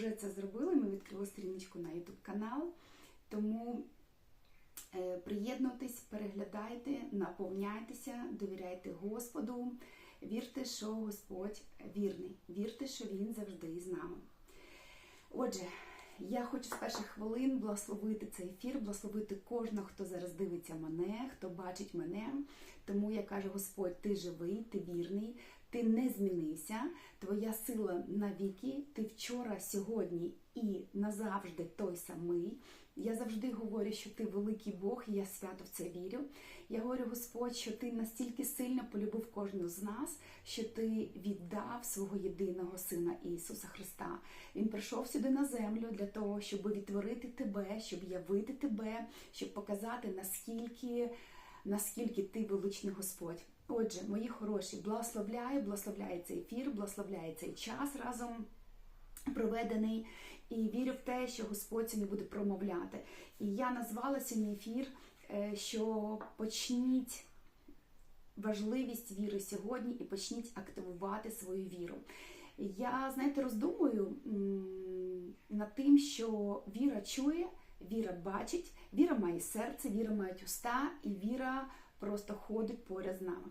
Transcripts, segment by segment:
вже це зробили. Ми відкрили сторіночку на YouTube канал. Тому е, приєднуйтесь, переглядайте, наповняйтеся, довіряйте Господу. Вірте, що Господь вірний. Вірте, що Він завжди з нами. Отже, я хочу з перших хвилин благословити цей ефір, благословити кожного, хто зараз дивиться мене, хто бачить мене. Тому я кажу, Господь, ти живий, ти вірний, ти не змінився, твоя сила навіки, ти вчора, сьогодні і назавжди той самий. Я завжди говорю, що ти великий Бог, і я свято в це вірю. Я говорю, Господь, що ти настільки сильно полюбив кожного з нас, що ти віддав свого єдиного Сина Ісуса Христа. Він прийшов сюди на землю для того, щоб відтворити тебе, щоб явити тебе, щоб показати, наскільки, наскільки ти величний Господь. Отже, мої хороші, благословляю, благословляю цей ефір, благословляю цей час разом проведений. І вірю в те, що Господь сьогодні буде промовляти. І я назвала сьогодні ефір, е, що почніть важливість віри сьогодні і почніть активувати свою віру. Я, знаєте, роздумую над тим, що віра чує, віра бачить, віра має серце, віра має уста, і віра просто ходить поряд з нами.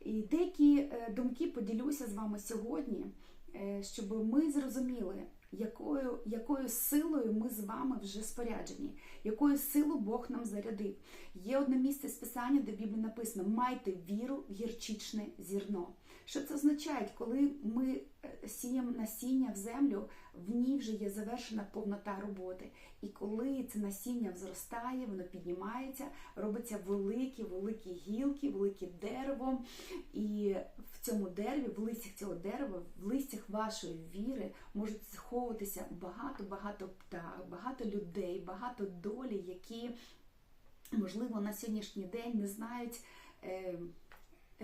І деякі е, думки поділюся з вами сьогодні, е, щоб ми зрозуміли, якою, якою силою ми з вами вже споряджені, якою силу Бог нам зарядив. Є одне місце з писання, де в Біблії написано: майте віру в гірчичне зірно. Що це означає, коли ми сіємо насіння в землю, в ній вже є завершена повнота роботи. І коли це насіння зростає, воно піднімається, робиться великі, великі гілки, велике дерево. І в цьому дереві, в листях цього дерева, в листях вашої віри можуть сховуватися багато-багато птах, багато людей, багато долі, які, можливо, на сьогоднішній день не знають.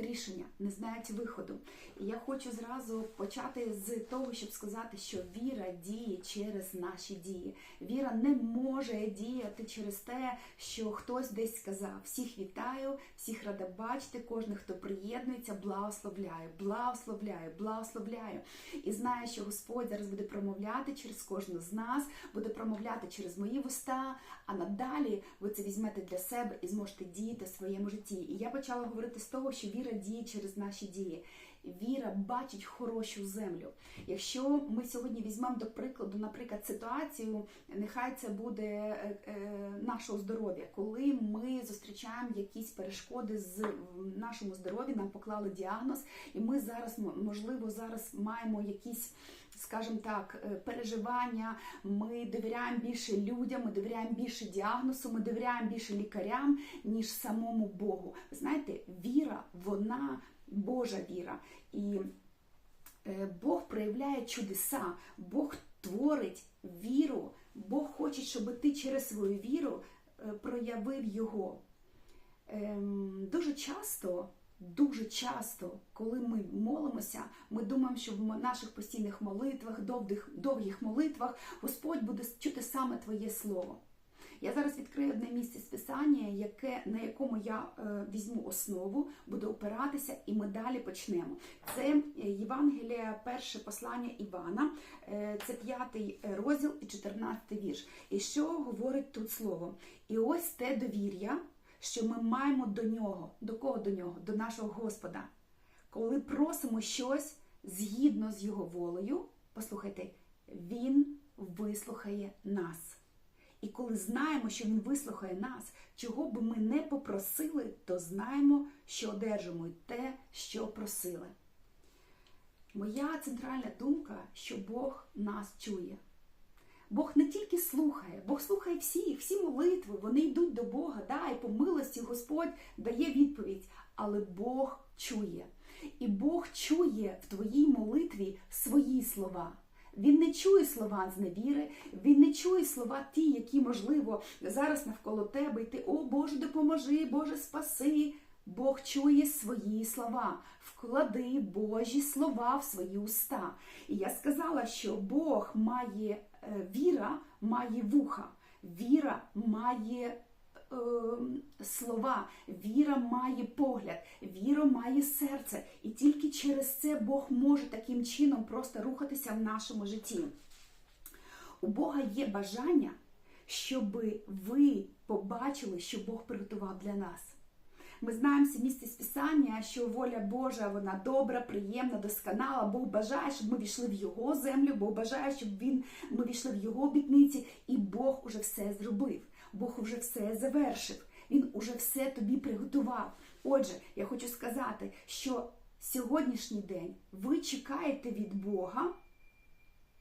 Рішення не знають виходу. І я хочу зразу почати з того, щоб сказати, що віра діє через наші дії. Віра не може діяти через те, що хтось десь сказав. Всіх вітаю, всіх рада бачити, кожен, хто приєднується, благословляю, благословляю, благословляю. І знаю, що Господь зараз буде промовляти через кожного з нас, буде промовляти через мої вуста, а надалі ви це візьмете для себе і зможете діяти в своєму житті. І я почала говорити з того, що віра діє через наші дії. Віра бачить хорошу землю. Якщо ми сьогодні візьмемо до прикладу, наприклад, ситуацію, нехай це буде е, е, нашого здоров'я, коли ми зустрічаємо якісь перешкоди з нашому здоров'ї, нам поклали діагноз, і ми зараз, можливо, зараз маємо якісь. Скажімо так, е, переживання, ми довіряємо більше людям, ми довіряємо більше діагнозу, ми довіряємо більше лікарям, ніж самому Богу. Ви знаєте, віра, вона Божа віра. І е, Бог проявляє чудеса, Бог творить віру, Бог хоче, щоб ти через свою віру е, проявив Його. Ем, дуже часто. Дуже часто, коли ми молимося, ми думаємо, що в наших постійних молитвах, довгих, довгих молитвах Господь буде чути саме Твоє Слово. Я зараз відкрию одне місце з писання, яке, на якому я е, візьму основу, буду опиратися, і ми далі почнемо. Це Євангелія, перше послання Івана, е, це п'ятий розділ і 14 вірш. І що говорить тут слово? І ось те довір'я що ми маємо до нього. До кого до нього? До нашого Господа. Коли просимо щось згідно з Його волею, послухайте, Він вислухає нас. І коли знаємо, що Він вислухає нас, чого би ми не попросили, то знаємо, що одержимо те, що просили. Моя центральна думка, що Бог нас чує. Бог не тільки слухає, Бог слухає всіх, всі молитви, вони йдуть до Бога, да, і по милості Господь дає відповідь, але Бог чує. І Бог чує в твоїй молитві свої слова. Він не чує слова з невіри, він не чує слова ті, які, можливо, зараз навколо тебе, і ти, о Боже, допоможи, Боже, спаси. Бог чує свої слова, вклади Божі слова в свої уста. І я сказала, що Бог має віра має вуха, віра має е, слова, віра має погляд, віра має серце. І тільки через це Бог може таким чином просто рухатися в нашому житті. У Бога є бажання, щоб ви побачили, що Бог приготував для нас. Ми знаємо всі місце Писання, що воля Божа вона добра, приємна, досконала. Бог бажає, щоб ми війшли в Його землю, Бог бажає, щоб він, ми війшли в Його обітниці, і Бог уже все зробив. Бог уже все завершив. Він уже все тобі приготував. Отже, я хочу сказати, що сьогоднішній день ви чекаєте від Бога,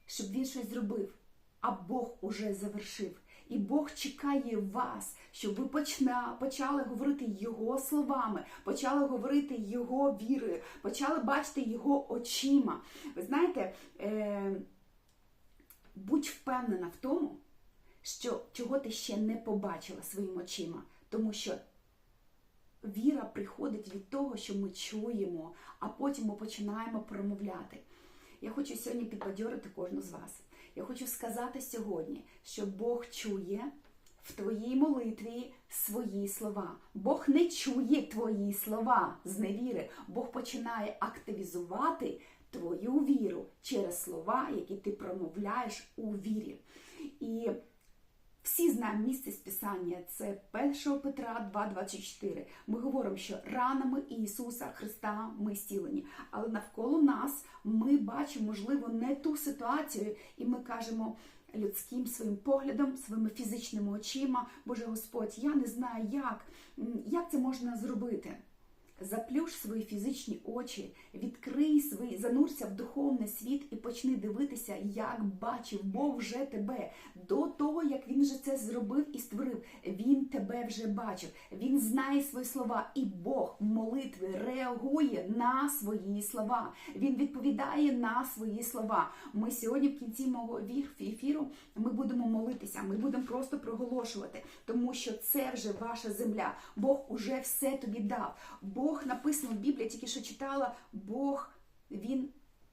щоб він щось зробив, а Бог уже завершив. І Бог чекає вас, щоб ви почна, почали говорити Його словами, почали говорити Його вірою, почали бачити Його очима. Ви знаєте, е, будь впевнена в тому, що чого ти ще не побачила своїми очима, тому що віра приходить від того, що ми чуємо, а потім ми починаємо промовляти. Я хочу сьогодні підбадьорити кожну з вас. Я хочу сказати сьогодні, що Бог чує в твоїй молитві свої слова. Бог не чує твої слова з невіри. Бог починає активізувати твою віру через слова, які ти промовляєш у вірі. І всі знаємо місце з Писання, це 1 Петра 2,24. Ми говоримо, що ранами Ісуса Христа ми зцілені. Але навколо нас ми бачимо, можливо, не ту ситуацію, і ми кажемо людським своїм поглядом, своїми фізичними очима, Боже Господь, я не знаю, як, як це можна зробити. Заплюш свої фізичні очі, відкрий свої, занурся в духовний світ і почни дивитися, як бачив Бог вже тебе. До того, як він вже це зробив і створив, він тебе вже бачив. Він знає свої слова, і Бог в молитві реагує на свої слова. Він відповідає на свої слова. Ми сьогодні, в кінці мого ефіру, ми будемо молитися, ми будемо просто проголошувати, тому що це вже ваша земля. Бог уже все тобі дав. Бог написано в Біблії, тільки що читала, Бог Він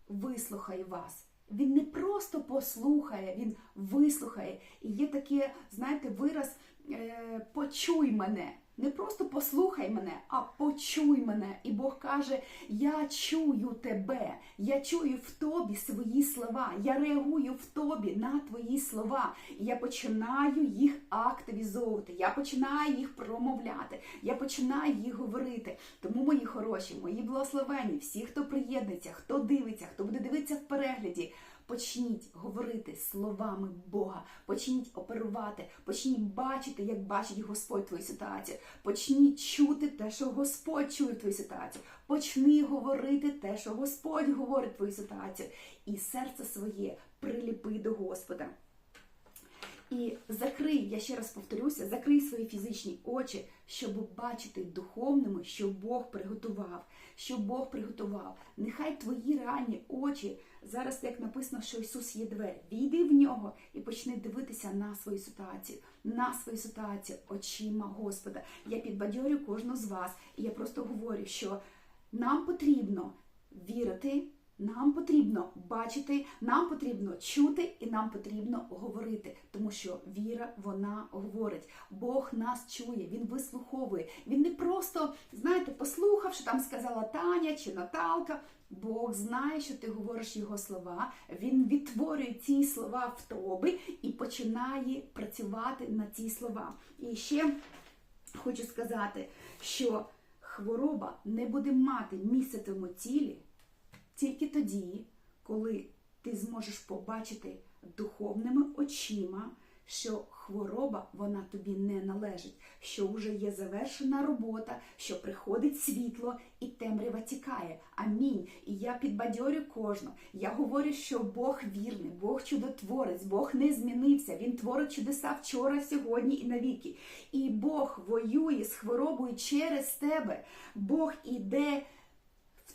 вислухає вас. Він не просто послухає, він вислухає. І є таке, знаєте, вираз е, почуй мене. Не просто послухай мене, а почуй мене. І Бог каже: Я чую тебе, я чую в тобі свої слова, я реагую в тобі на твої слова. І я починаю їх активізовувати, я починаю їх промовляти, я починаю їх говорити. Тому, мої хороші, мої благословені, всі, хто приєднується, хто дивиться, хто буде дивитися в перегляді. Почніть говорити словами Бога, почніть оперувати, почніть бачити, як бачить Господь твою ситуацію. Почніть чути те, що Господь чує твою ситуацію. Почни говорити те, що Господь говорить твою ситуацію. І серце своє приліпи до Господа. І закрий, я ще раз повторюся, закрий свої фізичні очі, щоб бачити духовними, що Бог приготував, що Бог приготував. Нехай твої реальні очі, зараз як написано, що Ісус є двері. Війди в нього і почни дивитися на свою ситуацію, на свою ситуацію очима Господа. Я підбадьорю кожну з вас, і я просто говорю, що нам потрібно вірити. Нам потрібно бачити, нам потрібно чути і нам потрібно говорити, тому що віра вона говорить. Бог нас чує, Він вислуховує. Він не просто, знаєте, послухав, що там сказала Таня чи Наталка. Бог знає, що ти говориш його слова. Він відтворює ці слова в тобі і починає працювати на ці слова. І ще хочу сказати, що хвороба не буде мати місце в твоєму тілі тільки тоді, коли ти зможеш побачити духовними очима, що хвороба вона тобі не належить, що вже є завершена робота, що приходить світло і темрява тікає. Амінь. І я підбадьорю кожну. Я говорю, що Бог вірний, Бог чудотворець, Бог не змінився. Він творить чудеса вчора, сьогодні і навіки. І Бог воює з хворобою через тебе. Бог іде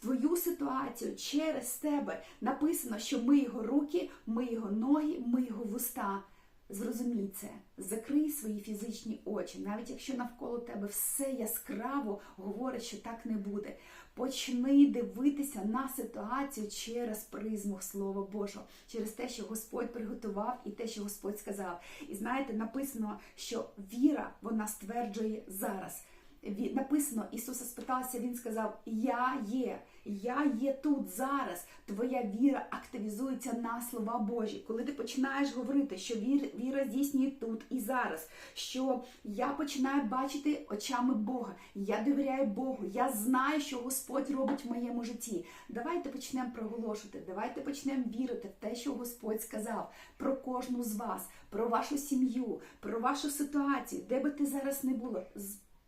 твою ситуацію через тебе написано, що ми його руки, ми його ноги, ми його вуста. Зрозумій це, закрий свої фізичні очі, навіть якщо навколо тебе все яскраво говорить, що так не буде. Почни дивитися на ситуацію через призму Слова Божого, через те, що Господь приготував, і те, що Господь сказав. І знаєте, написано, що віра вона стверджує зараз. Написано, Ісуса спиталася, Він сказав: Я є, я є тут зараз. Твоя віра активізується на слова Божі. Коли ти починаєш говорити, що вір, віра здійснює тут і зараз, що я починаю бачити очами Бога, я довіряю Богу, я знаю, що Господь робить в моєму житті. Давайте почнемо проголошувати, давайте почнемо вірити в те, що Господь сказав про кожну з вас, про вашу сім'ю, про вашу ситуацію, де би ти зараз не було.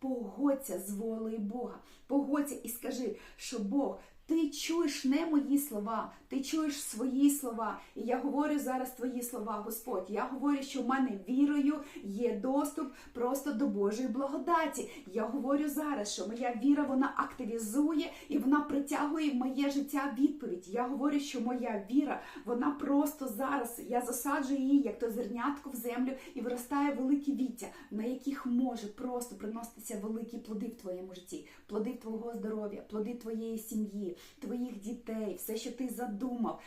Погодься з волею Бога. Погодься і скажи, що Бог, ти чуєш не мої слова, ти чуєш свої слова. І я говорю зараз твої слова, Господь. Я говорю, що в мене вірою є доступ просто до Божої благодаті. Я говорю зараз, що моя віра вона активізує і вона притягує в моє життя відповідь. Я говорю, що моя віра, вона просто зараз. Я засаджую її, як то зернятко в землю, і виростає велике віття, на яких може просто приноситися великі плоди в твоєму житті, плоди твого здоров'я, плоди твоєї сім'ї, твоїх дітей, все, що ти задумав.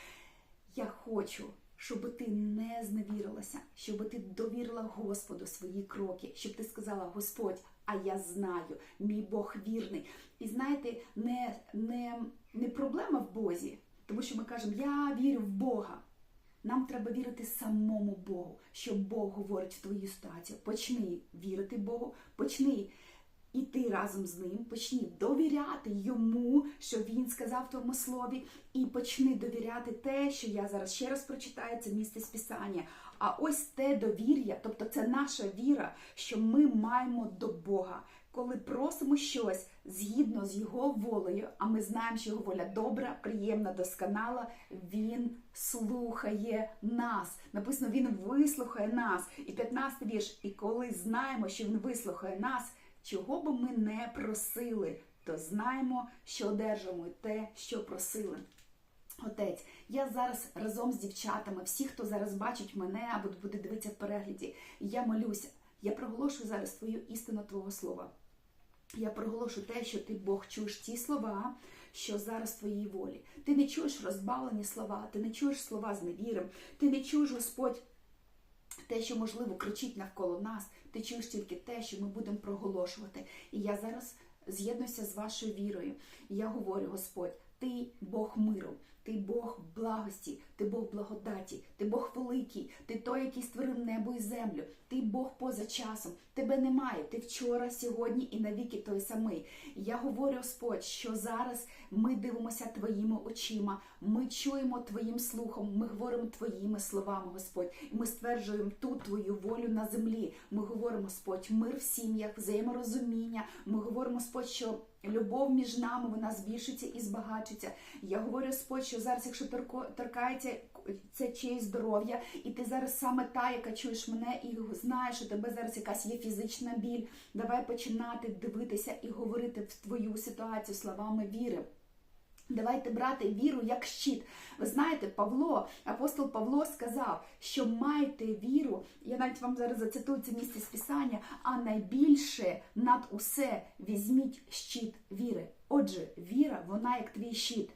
Я хочу, щоб ти не зневірилася, щоб ти довірила Господу свої кроки, щоб ти сказала: Господь, а я знаю, мій Бог вірний. І знаєте, не, не, не проблема в Бозі, тому що ми кажемо, я вірю в Бога. Нам треба вірити самому Богу, що Бог говорить в твою ситуацію. Почни вірити Богу, почни іти разом з ним, почни довіряти йому, що він сказав в твоєму слові, і почни довіряти те, що я зараз ще раз прочитаю це місце з Писання. А ось те довір'я, тобто це наша віра, що ми маємо до Бога. Коли просимо щось згідно з його волею, а ми знаємо, що його воля добра, приємна, досконала, він слухає нас. Написано, він вислухає нас. І 15 вірш. І коли знаємо, що він вислухає нас, чого би ми не просили, то знаємо, що одержимо те, що просили. Отець, я зараз разом з дівчатами, всі, хто зараз бачить мене або буде дивитися в перегляді, я молюся. Я проголошую зараз твою істину Твого слова. Я проголошую те, що ти Бог чуєш ті слова, що зараз в твоїй волі. Ти не чуєш розбавлені слова, ти не чуєш слова з невіром, ти не чуєш, Господь, те, що можливо кричить навколо нас. Ти чуєш тільки те, що ми будемо проголошувати. І я зараз з'єднуюся з вашою вірою. І я говорю, Господь, ти Бог миру. Ти Бог благості, ти Бог благодаті, ти Бог великий, ти той, який створив небо і землю, ти Бог поза часом. Тебе немає. Ти вчора, сьогодні і навіки той самий. Я говорю, Господь, що зараз ми дивимося твоїми очима, ми чуємо твоїм слухом, ми говоримо твоїми словами, Господь. І ми стверджуємо тут твою волю на землі. Ми говоримо, Господь, мир в сім'ях, взаєморозуміння. Ми говоримо, Господь, що. Любов між нами вона збільшиться і збагачиться. Я говорю, Господь, що зараз, якщо торкається це чиєсь здоров'я, і ти зараз саме та, яка чуєш мене, і знаєш, що тебе зараз якась є фізична біль. Давай починати дивитися і говорити в твою ситуацію словами віри. Давайте брати віру як щит. Ви знаєте, Павло, апостол Павло сказав, що майте віру. Я навіть вам зараз зацитую це місце з Писання, а найбільше над усе візьміть щит віри. Отже, віра, вона як твій щит,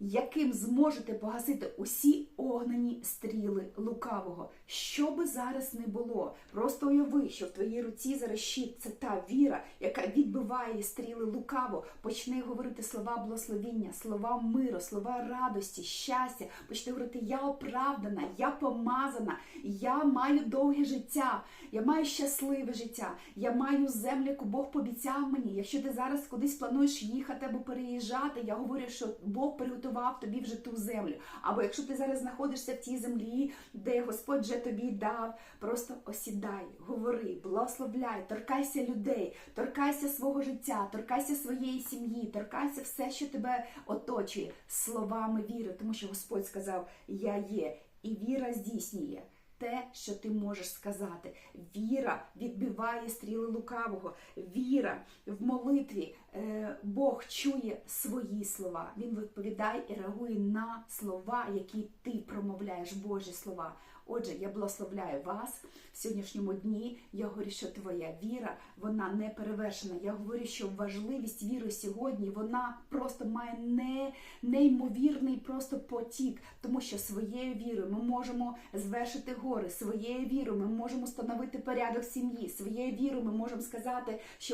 яким зможете погасити усі огнені стріли лукавого. Що би зараз не було, просто уяви, що в твоїй руці зараз щит це та віра, яка відбиває стріли лукаво. Почни говорити слова благословіння, слова миру, слова радості, щастя. Почни говорити, я оправдана, я помазана, я маю довге життя, я маю щасливе життя, я маю землю, яку Бог пообіцяв мені. Якщо ти зараз кудись плануєш їхати або переїжджати, я говорю, що Бог приготував тобі вже ту землю. Або якщо ти зараз знаходишся в тій землі, де Господь вже тобі дав, просто осідай, говори, благословляй, торкайся людей, торкайся свого життя, торкайся своєї сім'ї, торкайся все, що тебе оточує, словами віри, тому що Господь сказав: Я є, і віра здійснює. Те, що ти можеш сказати, віра відбиває стріли лукавого. Віра в молитві е, Бог чує свої слова. Він відповідає і реагує на слова, які ти промовляєш, Божі слова. Отже, я благословляю вас в сьогоднішньому дні. Я говорю, що твоя віра вона не перевершена. Я говорю, що важливість віри сьогодні вона просто має не, неймовірний просто потік, тому що своєю вірою ми можемо звершити гори, своєю вірою ми можемо встановити порядок сім'ї, своєю вірою ми можемо сказати, що